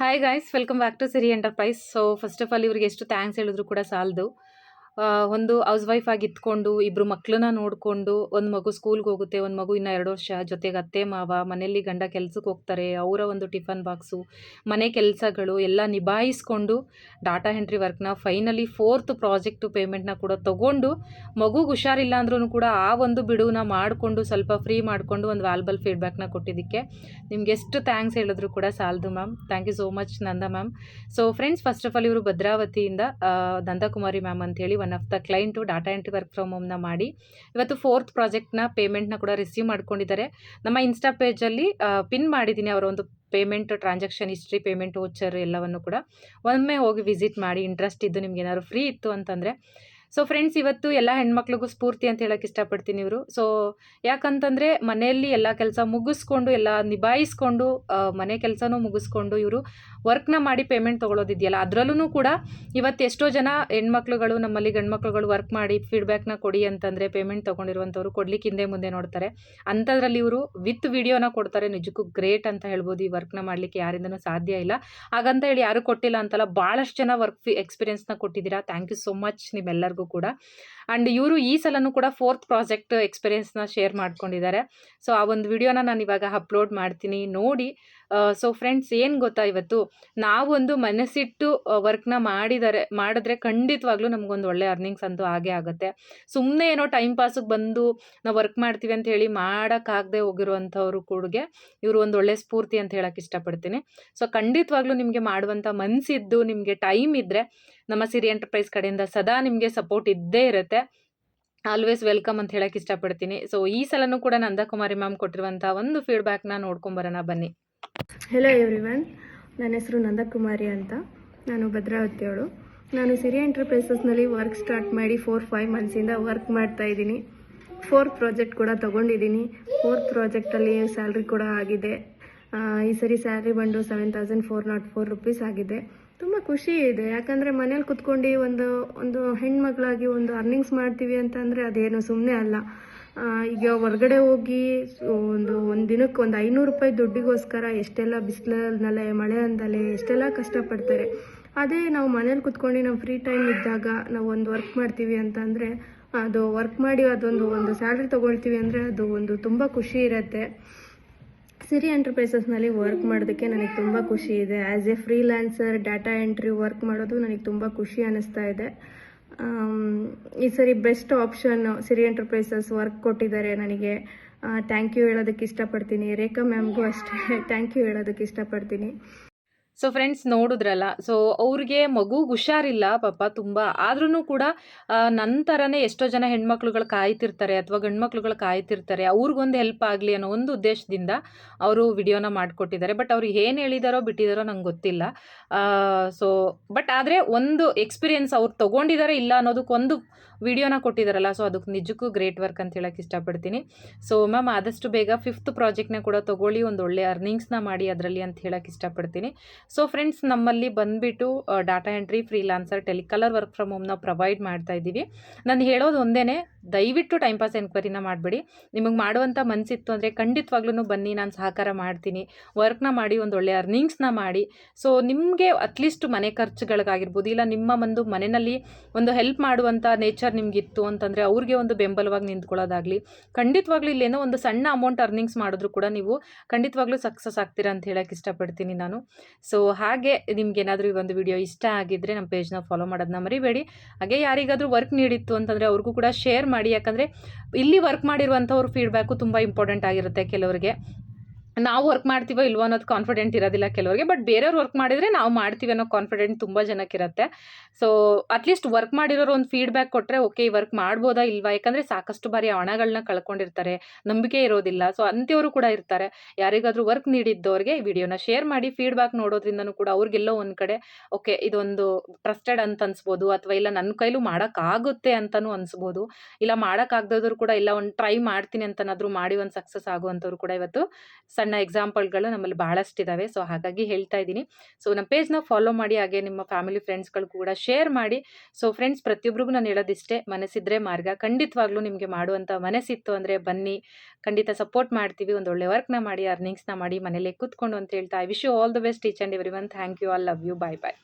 Hi guys welcome back to Siri Enterprise so first of all ಇವ್ರಿಗೆ ಎಷ್ಟು thanks ಹೇಳಿದ್ರು ಕೂಡ ಸಾಲದು. ಒಂದು ಹೌಸ್ ವೈಫ್ ಆಗಿ ಇದ್ಕೊಂಡು ಇಬ್ಬರು ಮಕ್ಕಳನ್ನ ನೋಡಿಕೊಂಡು, ಒಂದು ಮಗು ಸ್ಕೂಲ್ಗೆ ಹೋಗುತ್ತೆ, ಒಂದು ಮಗು ಇನ್ನ ಎರಡು ವರ್ಷ, ಜೊತೆಗೆ ಅತ್ತೆ, ಮಾವ, ಮನೆಯಲ್ಲಿ ಗಂಡ ಕೆಲ್ಸಕ್ಕೆ ಹೋಗ್ತಾರೆ, ಅವರ ಒಂದು ಟಿಫನ್ ಬಾಕ್ಸು ಮನೆ ಕೆಲಸಗಳು ಎಲ್ಲ ನಿಭಾಯಿಸ್ಕೊಂಡು ಡಾಟಾ ಎಂಟ್ರಿ ವರ್ಕ್ನ ಫೈನಲಿ ಫೋರ್ತ್ ಪ್ರಾಜೆಕ್ಟು ಪೇಮೆಂಟ್ನ ಕೂಡ ತೊಗೊಂಡು, ಮಗುಗೆ ಹುಷಾರಿಲ್ಲ ಅಂದ್ರೂ ಕೂಡ ಆ ಒಂದು ಬಿಡುವನ್ನ ಮಾಡಿಕೊಂಡು, ಸ್ವಲ್ಪ ಫ್ರೀ ಮಾಡಿಕೊಂಡು ಒಂದು ವ್ಯಾಲ್ಬಲ್ ಫೀಡ್ಬ್ಯಾಕ್ನ ಕೊಟ್ಟಿದ್ದಕ್ಕೆ. ನಿಮ್ಗೆ ಎಷ್ಟು ಥ್ಯಾಂಕ್ಸ್ ಹೇಳಿದ್ರು ಕೂಡ ಸಾಲದು ma'am thank you so much Nanda ma'am so friends first of all ಇವರು ಭದ್ರಾವತಿಯಿಂದ ನಂದಕುಮಾರಿ ಮ್ಯಾಮ್ ಅಂತೇಳಿ one of the client data entry work from ಹೋಮ್ನ ಮಾಡಿ. ಇವತ್ತು ಫೋರ್ತ್ ಪ್ರಾಜೆಕ್ಟ್ನ ಪೇಮೆಂಟ್ನ ಕೂಡ ರಿಸೀವ್ ಮಾಡ್ಕೊಂಡಿದ್ದಾರೆ. ನಮ್ಮ ಇನ್ಸ್ಟಾ ಪೇಜಲ್ಲಿ ಪಿನ್ ಮಾಡಿದ್ದೀನಿ ಅವರ ಒಂದು payment transaction history payment voucher ಎಲ್ಲವನ್ನು ಕೂಡ. ಒಮ್ಮೆ ಹೋಗಿ ವಿಸಿಟ್ ಮಾಡಿ ಇಂಟ್ರೆಸ್ಟ್ ಇದ್ದು ನಿಮ್ಗೆ ಏನಾದ್ರು ಫ್ರೀ ಇತ್ತು ಅಂತಂದರೆ ಸೊ ಫ್ರೆಂಡ್ಸ್ ಇವತ್ತು ಎಲ್ಲ ಹೆಣ್ಮಕ್ಳಿಗೂ ಸ್ಫೂರ್ತಿ ಅಂತ ಹೇಳಕ್ಕೆ ಇಷ್ಟಪಡ್ತೀನಿ ಇವರು. ಸೊ ಯಾಕಂತಂದರೆ ಮನೆಯಲ್ಲಿ ಎಲ್ಲ ಕೆಲಸ ಮುಗಿಸ್ಕೊಂಡು, ಎಲ್ಲ ನಿಭಾಯಿಸ್ಕೊಂಡು ಮನೆ ಕೆಲಸನೂ ಮುಗಿಸ್ಕೊಂಡು ಇವರು ವರ್ಕ್ನ ಮಾಡಿ ಪೇಮೆಂಟ್ ತೊಗೊಳೋದಿದೆಯಲ್ಲ ಅದರಲ್ಲೂ ಕೂಡ ಇವತ್ತು ಎಷ್ಟೋ ಜನ ಹೆಣ್ಮಕ್ಳುಗಳು ನಮ್ಮಲ್ಲಿ ಗಂಡ್ಮಕ್ಳುಗಳು ವರ್ಕ್ ಮಾಡಿ ಫೀಡ್ಬ್ಯಾಕ್ನ ಕೊಡಿ ಅಂತಂದರೆ ಪೇಮೆಂಟ್ ತೊಗೊಂಡಿರುವಂಥವ್ರು ಕೊಡ್ಲಿಕ್ಕೆ ಹಿಂದೆ ಮುಂದೆ ನೋಡ್ತಾರೆ. ಅಂಥದ್ರಲ್ಲಿ ಇವರು ವಿತ್ ವಿಡಿಯೋನ ಕೊಡ್ತಾರೆ. ನಿಜಕ್ಕೂ ಗ್ರೇಟ್ ಅಂತ ಹೇಳ್ಬೋದು ಈ ವರ್ಕ್ನ ಮಾಡಲಿಕ್ಕೆ ಯಾರಿಂದನೂ ಸಾಧ್ಯ ಇಲ್ಲ. ಹಾಗಂತ ಹೇಳಿ ಯಾರು ಕೊಟ್ಟಿಲ್ಲ ಅಂತಲ್ಲ ಭಾಳಷ್ಟು ಜನ ವರ್ಕ್ ಎಕ್ಸ್ಪೀರಿಯನ್ಸ್ನ ಕೊಟ್ಟಿದ್ದೀರಾ. ಥ್ಯಾಂಕ್ ಯು ಸೋ ಮಚ್ ನಿಮ್ಮೆಲ್ಲರಿಗೂ. ಕೂಡ. ಆ್ಯಂಡ್ ಇವರು ಈ ಸಲನೂ ಕೂಡ ಫೋರ್ತ್ ಪ್ರಾಜೆಕ್ಟ್ ಎಕ್ಸ್ಪೀರಿಯನ್ಸ್ನ ಶೇರ್ ಮಾಡ್ಕೊಂಡಿದ್ದಾರೆ. ಸೊ ಆ ಒಂದು ವಿಡಿಯೋನ ನಾನು ಇವಾಗ ಅಪ್ಲೋಡ್ ಮಾಡ್ತೀನಿ. ನೋಡಿ ಸೊ ಫ್ರೆಂಡ್ಸ್ ಏನು ಗೊತ್ತಾ ಇವತ್ತು? ನಾವೊಂದು ಮನಸ್ಸಿಟ್ಟು ವರ್ಕ್ನ ಮಾಡಿದರೆ, ಮಾಡಿದ್ರೆ ಖಂಡಿತವಾಗ್ಲೂ ನಮಗೊಂದು ಒಳ್ಳೆ ಅರ್ನಿಂಗ್ಸ್ ಅಂತೂ ಆಗೇ ಆಗುತ್ತೆ. ಸುಮ್ಮನೆ ಏನೋ ಟೈಮ್ ಪಾಸಿಗೆ ಬಂದು ನಾವು ವರ್ಕ್ ಮಾಡ್ತೀವಿ ಅಂತ ಹೇಳಿ ಮಾಡೋಕ್ಕಾಗದೆ ಹೋಗಿರುವಂಥವ್ರು ಕೂಡಗೆ ಇವರು ಒಂದು ಒಳ್ಳೆ ಸ್ಫೂರ್ತಿ ಅಂತ ಹೇಳಕ್ಕೆ ಇಷ್ಟಪಡ್ತೀನಿ. ಸೊ ಖಂಡಿತವಾಗ್ಲೂ ನಿಮಗೆ ಮಾಡುವಂಥ ಮನಸ್ಸಿದ್ದು ನಿಮಗೆ ಟೈಮ್ ಇದ್ದರೆ ನಮ್ಮ ಸಿರಿ ಎಂಟರ್ಪ್ರೈಸ್ ಕಡೆಯಿಂದ ಸದಾ ನಿಮಗೆ ಸಪೋರ್ಟ್ ಇದ್ದೇ ಇರುತ್ತೆ. ಆಲ್ವೇಸ್ ವೆಲ್ಕಮ್ ಅಂತ ಹೇಳಕ್ಕೆ ಇಷ್ಟಪಡ್ತೀನಿ. ಸೊ ಈ ಸಲನೂ ಕೂಡ ನಂದಕುಮಾರಿ ಮ್ಯಾಮ್ ಕೊಟ್ಟಿರುವಂಥ ಒಂದು ಫೀಡ್ಬ್ಯಾಕ್ನ ನೋಡ್ಕೊಂಬರೋಣ ಬನ್ನಿ. ಹೆಲೋ ಎವ್ರಿವನ್ ನನ್ನ ಹೆಸರು ನಂದಕುಮಾರಿ ಅಂತ. ನಾನು ಭದ್ರಾವತಿಯವಳು. ನಾನು ಸಿರಿ ಎಂಟರ್ಪ್ರೈಸಸ್ನಲ್ಲಿ ವರ್ಕ್ ಸ್ಟಾರ್ಟ್ ಮಾಡಿ ಫೋರ್ ಫೈವ್ ಮಂತ್ಸಿಂದ ವರ್ಕ್ ಮಾಡ್ತಾ ಇದ್ದೀನಿ. ಫೋರ್ತ್ ಪ್ರಾಜೆಕ್ಟ್ ಕೂಡ ತೊಗೊಂಡಿದ್ದೀನಿ. ಫೋರ್ತ್ ಪ್ರಾಜೆಕ್ಟಲ್ಲಿ ಸ್ಯಾಲ್ರಿ ಕೂಡ ಆಗಿದೆ. ಈ ಸರಿ ಸ್ಯಾಲ್ರಿ ಬಂದು seven thousand four nought four rupees ಆಗಿದೆ. ತುಂಬ ಖುಷಿ ಇದೆ. ಯಾಕಂದರೆ ಮನೇಲಿ ಕುತ್ಕೊಂಡು ಒಂದು ಒಂದು ಹೆಣ್ಮಗಳಾಗಿ ಒಂದು ಅರ್ನಿಂಗ್ಸ್ ಮಾಡ್ತೀವಿ ಅಂತಂದರೆ ಅದೇನು ಸುಮ್ಮನೆ ಅಲ್ಲ. ಈಗ ಹೊರಗಡೆ ಹೋಗಿ ಒಂದು ಒಂದು ದಿನಕ್ಕೆ ಒಂದು ಐನೂರು ರೂಪಾಯಿ ದುಡ್ಡಿಗೋಸ್ಕರ ಎಷ್ಟೆಲ್ಲ ಬಿಸಿಲಲ್ಲೇ ಮಳೆ ಅಂದಲೇ ಎಷ್ಟೆಲ್ಲ ಕಷ್ಟಪಡ್ತಾರೆ. ಅದೇ ನಾವು ಮನೇಲಿ ಕುತ್ಕೊಂಡು ನಾವು ಫ್ರೀ ಟೈಮ್ ಇದ್ದಾಗ ನಾವು ಒಂದು ವರ್ಕ್ ಮಾಡ್ತೀವಿ ಅಂತಂದರೆ ಅದು ವರ್ಕ್ ಮಾಡಿ ಅದೊಂದು, ಒಂದು ಸ್ಯಾಲ್ರಿ ತೊಗೊಳ್ತೀವಿ ಅಂದರೆ ಅದು ಒಂದು ತುಂಬ ಖುಷಿ ಇರುತ್ತೆ. ಸಿರಿ ಎಂಟರ್ಪ್ರೈಸಸ್ನಲ್ಲಿ ವರ್ಕ್ ಮಾಡೋದಕ್ಕೆ ನನಗೆ ತುಂಬ ಖುಷಿ ಇದೆ. As a freelancer data entry work ಮಾಡೋದು ನನಗೆ ತುಂಬ ಖುಷಿ ಅನ್ನಿಸ್ತಾ ಇದೆ. ಈ ಸರಿ best option Siri Enterprises work ಕೊಟ್ಟಿದ್ದಾರೆ ನನಗೆ. ಥ್ಯಾಂಕ್ ಯು ಹೇಳೋದಕ್ಕೆ ಇಷ್ಟಪಡ್ತೀನಿ. ರೇಖಾ ಮ್ಯಾಮ್ಗೂ ಅಷ್ಟೇ. ಥ್ಯಾಂಕ್ ಯು ಹೇಳೋದಕ್ಕೆ ಇಷ್ಟಪಡ್ತೀನಿ. ಸೊ ಫ್ರೆಂಡ್ಸ್ ನೋಡಿದ್ರಲ್ಲ. ಸೊ ಅವ್ರಿಗೆ ಮಗು ಹುಷಾರಿಲ್ಲ ಪಾಪ ತುಂಬ. ಆದ್ರೂ ಕೂಡ ನನ್ನ ಥರನೇ ಎಷ್ಟೋ ಜನ ಹೆಣ್ಮಕ್ಳುಗಳು ಕಾಯ್ತಿರ್ತಾರೆ ಅಥವಾ ಗಂಡ್ಮಕ್ಳುಗಳು ಕಾಯ್ತಿರ್ತಾರೆ. ಅವ್ರಿಗೊಂದು ಹೆಲ್ಪ್ ಆಗಲಿ ಅನ್ನೋ ಒಂದು ಉದ್ದೇಶದಿಂದ ಅವರು ವಿಡಿಯೋನ ಮಾಡಿಕೊಟ್ಟಿದ್ದಾರೆ. ಬಟ್ ಅವ್ರು ಏನು ಹೇಳಿದಾರೋ, ಬಿಟ್ಟಿದಾರೋ ನಂಗೆ ಗೊತ್ತಿಲ್ಲ. ಸೊ ಬಟ್ ಆದರೆ ಒಂದು ಎಕ್ಸ್ಪೀರಿಯನ್ಸ್ ಅವ್ರು ತೊಗೊಂಡಿದ್ದಾರೆ ಇಲ್ಲ ಅನ್ನೋದಕ್ಕೆ ಒಂದು ವಿಡಿಯೋನ ಕೊಟ್ಟಿದ್ದಾರಲ್ಲ ಸೊ ಅದಕ್ಕೆ ನಿಜಕ್ಕೂ ಗ್ರೇಟ್ ವರ್ಕ್ ಅಂತ ಹೇಳಕ್ಕೆ ಇಷ್ಟಪಡ್ತೀನಿ. ಸೊ ಮ್ಯಾಮ್ ಆದಷ್ಟು ಬೇಗ ಫಿಫ್ತ್ ಪ್ರಾಜೆಕ್ಟ್ನ ಕೂಡ ತೊಗೊಳ್ಳಿ, ಒಂದು ಒಳ್ಳೆ ಅರ್ನಿಂಗ್ಸ್ನ ಮಾಡಿ ಅದರಲ್ಲಿ ಅಂತ ಹೇಳಕ್ಕೆ ಇಷ್ಟಪಡ್ತೀನಿ. ಸೊ ಫ್ರೆಂಡ್ಸ್ ನಮ್ಮಲ್ಲಿ ಬಂದುಬಿಟ್ಟು data entry freelancer telecaller work from ಹೋಮ್ನ provide ಮಾಡ್ತಾ ಇದ್ದೀವಿ. ನಾನು ಹೇಳೋದು ಒಂದೇ ದಯವಿಟ್ಟು ಟೈಮ್ ಪಾಸ್ ಎನ್ಕ್ವೈರಿನ ಮಾಡಬೇಡಿ. ನಿಮಗೆ ಮಾಡುವಂಥ ಮನಸ್ಸಿತ್ತು ಅಂದರೆ ಖಂಡಿತವಾಗ್ಲೂ ಬನ್ನಿ, ನಾನು ಸಹಕಾರ ಮಾಡ್ತೀನಿ. ವರ್ಕ್ನ ಮಾಡಿ ಒಂದು ಒಳ್ಳೆ ಅರ್ನಿಂಗ್ಸ್ನ ಮಾಡಿ. ಸೊ ನಿಮಗೆ ಅಟ್ಲೀಸ್ಟ್ ಮನೆ ಖರ್ಚುಗಳಿಗಾಗಿರ್ಬೋದು, ಇಲ್ಲ ನಿಮ್ಮ ಒಂದು ಮನೆಯಲ್ಲಿ ಒಂದು ಹೆಲ್ಪ್ ಮಾಡುವಂಥ ನೇಚರ್ ನಿಮಗಿತ್ತು ಅಂತಂದರೆ ಅವ್ರಿಗೆ ಒಂದು ಬೆಂಬಲವಾಗಿ ನಿಂತ್ಕೊಳ್ಳೋದಾಗಲಿ, ಖಂಡಿತವಾಗ್ಲೂ ಇಲ್ಲೇನೋ ಒಂದು ಸಣ್ಣ ಅಮೌಂಟ್ ಅರ್ನಿಂಗ್ಸ್ ಮಾಡಿದ್ರು ಕೂಡ ನೀವು ಖಂಡಿತವಾಗ್ಲೂ ಸಕ್ಸಸ್ ಆಗ್ತೀರಾ ಅಂತ ಹೇಳಕ್ಕೆ ಇಷ್ಟಪಡ್ತೀನಿ ನಾನು. ಸೊ ಹಾಗೆ ನಿಮ್ಗೇನಾದರೂ ಈ ಒಂದು ವಿಡಿಯೋ ಇಷ್ಟ ಆಗಿದ್ದರೆ ನಮ್ಮ ಪೇಜ್ನ ಫಾಲೋ ಮಾಡೋದನ್ನ ಮರಿಬೇಡಿ. ಹಾಗೆ ಯಾರಿಗಾದರೂ ವರ್ಕ್ ನೀಡಿತ್ತು ಅಂತಂದರೆ ಅವ್ರಿಗೂ ಕೂಡ ಶೇರ್ ಮಾಡಿ. ಯಾಕಂದರೆ ಇಲ್ಲಿ ವರ್ಕ್ ಮಾಡಿರುವಂಥವ್ರ ಫೀಡ್ಬ್ಯಾಕು ತುಂಬ ಇಂಪಾರ್ಟೆಂಟ್ ಆಗಿರುತ್ತೆ ಕೆಲವರಿಗೆ. ನಾವು ವರ್ಕ್ ಮಾಡ್ತೀವೋ ಇಲ್ವೋ ಅನ್ನೋದು ಕಾನ್ಫಿಡೆಂಟ್ ಇರೋದಿಲ್ಲ ಕೆಲವರಿಗೆ ಬಟ್ ಬೇರೆಯವ್ರು ವರ್ಕ್ ಮಾಡಿದರೆ ನಾವು ಮಾಡ್ತೀವಿ ಅನ್ನೋ ಕಾನ್ಫಿಡೆಂಟ್ ತುಂಬ ಜನಕ್ಕಿರುತ್ತೆ ಸೊ ಅಟ್ಲೀಸ್ಟ್ ವರ್ಕ್ ಮಾಡಿರೋರು ಒಂದು ಫೀಡ್ಬ್ಯಾಕ್ ಕೊಟ್ಟರೆ ಓಕೆ ಈ ವರ್ಕ್ ಮಾಡ್ಬೋದಾ ಇಲ್ವಾ? ಯಾಕಂದರೆ ಸಾಕಷ್ಟು ಬಾರಿ ಹಣಗಳನ್ನ ಕಳ್ಕೊಂಡಿರ್ತಾರೆ, ನಂಬಿಕೆ ಇರೋದಿಲ್ಲ. ಸೊ ಅಂಥವ್ರು ಕೂಡ ಇರ್ತಾರೆ. ಯಾರಿಗಾದರೂ ವರ್ಕ್ ನೀಡಿದ್ದವ್ರಿಗೆ ಈ ವಿಡಿಯೋನ ಶೇರ್ ಮಾಡಿ ಫೀಡ್ಬ್ಯಾಕ್ ನೋಡೋದ್ರಿಂದನೂ ಕೂಡ ಅವ್ರಿಗೆಲ್ಲೋ ಒಂದು ಕಡೆ ಓಕೆ ಇದೊಂದು ಟ್ರಸ್ಟೆಡ್ ಅಂತ ಅನ್ಸ್ಬೋದು, ಅಥವಾ ಇಲ್ಲ ನನ್ನ ಕೈಲೂ ಮಾಡೋಕ್ಕಾಗುತ್ತೆ ಅಂತಲೂ ಅನ್ಸ್ಬೋದು. ಇಲ್ಲ ಮಾಡೋಕ್ಕಾಗ್ದೋದ್ರು ಕೂಡ ಇಲ್ಲ, ಒಂದು ಟ್ರೈ ಮಾಡ್ತೀನಿ ಅಂತನಾದರೂ ಮಾಡಿ ಒಂದು ಸಕ್ಸಸ್ ಆಗುವಂಥವ್ರು ಕೂಡ ಇವತ್ತು. ಸಣ್ಣ ಎಕ್ಸಾಂಪಲ್ಗಳು ನಮ್ಮಲ್ಲಿ ಬಹಳಷ್ಟಿದ್ದಾವೆ ಸೊ ಹಾಗಾಗಿ ಹೇಳ್ತಾ ಇದ್ದೀನಿ. ಸೊ ನಮ್ಮ ಪೇಜ್ನ ಫಾಲೋ ಮಾಡಿ, ಹಾಗೆ ನಿಮ್ಮ ಫ್ಯಾಮಿಲಿ ಫ್ರೆಂಡ್ಸ್ಗಳು ಕೂಡ ಶೇರ್ ಮಾಡಿ. ಸೊ ಫ್ರೆಂಡ್ಸ್ ಪ್ರತಿಯೊಬ್ಬರಿಗೂ ನಾನು ಹೇಳೋದಿಷ್ಟೇ, ಮನಸ್ಸಿದ್ರೆ ಮಾರ್ಗ. ಖಂಡಿತವಾಗ್ಲೂ ನಿಮಗೆ ಮಾಡುವಂಥ ಮನಸ್ಸಿತ್ತು ಅಂದರೆ ಬನ್ನಿ. ಖಂಡಿತ ಸಪೋರ್ಟ್ ಮಾಡ್ತೀವಿ. ಒಂದು ಒಳ್ಳೆ ವರ್ಕ್ನ ಮಾಡಿ ಅರ್ನಿಂಗ್ಸ್ನ ಮಾಡಿ, ಮನೇಲಿ ಕೂತ್ಕೊಂಡು ಅಂತ ಹೇಳ್ತಾ. I wish you all the best teach and everyone thank you all love you bye bye